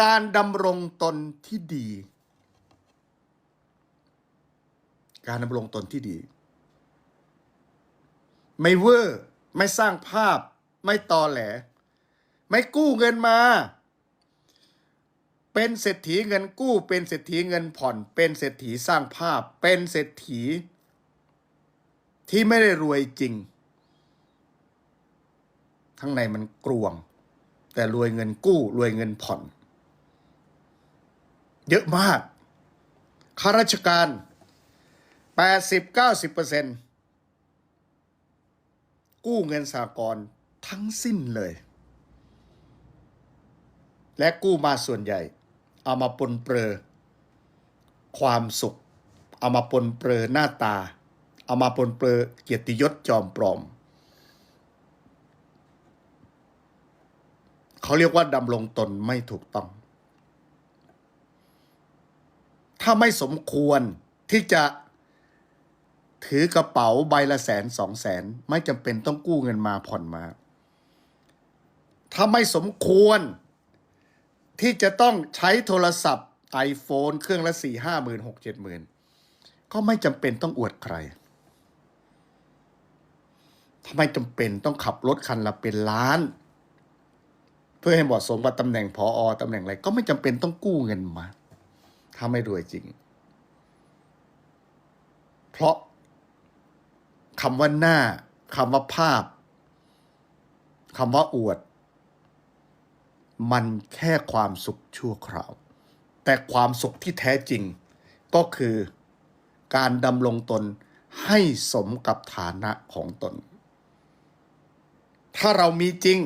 การดำรงตนที่ดี การดำรงตนที่ดี ไม่เวอร์ไม่สร้างภาพ ไม่ตอแหล ไม่กู้เงินมา เป็นเศรษฐีเงินกู้ เป็นเศรษฐีเงินผ่อน เป็นเศรษฐีสร้างภาพ เป็นเศรษฐี ที่ไม่ได้รวยจริงข้งในมันกลวง แต่รวยเงินกู้ รวยเงินผ่อน เยอะมากข้าราชการ 80-90%กู้เงินสากลทั้งสิ้นเลย และกู้มาส่วนใหญ่ เอามาปนเปื้อความสุข เอามาปนเปื้อหน้าตา เอามาปนเปื้อเกียรติยศจอมปลอม เขาเรียกว่าดำรงตนไม่ถูกต้อง ถ้าไม่สมควรที่จะถือกระเป๋าใบละแสนสองแสนไม่จำเป็นต้องกู้เงินมาผ่อนมา ถ้าไม่สมควรที่จะต้องใช้โทรศัพท์ iPhone เครื่องละสี่ห้าหมื่นหกเจ็ดหมื่นก็ไม่จำเป็นต้องอวดใครทำไมจำเป็นต้องขับรถคันละเป็นล้าน เพื่อให้เหมาะสมกับตำแหน่งพออตำแหน่งอะไรก็ไม่จำเป็นต้องกู้เงินมา ถ้าไม่รวยจริง เพราะคำว่าหน้าคำว่าภาพคำว่าอวด มันแค่ความสุขชั่วคราว แต่ความสุขที่แท้จริง ก็คือการดำรงตนให้สมกับฐานะของตน ถ้าเรามีจริง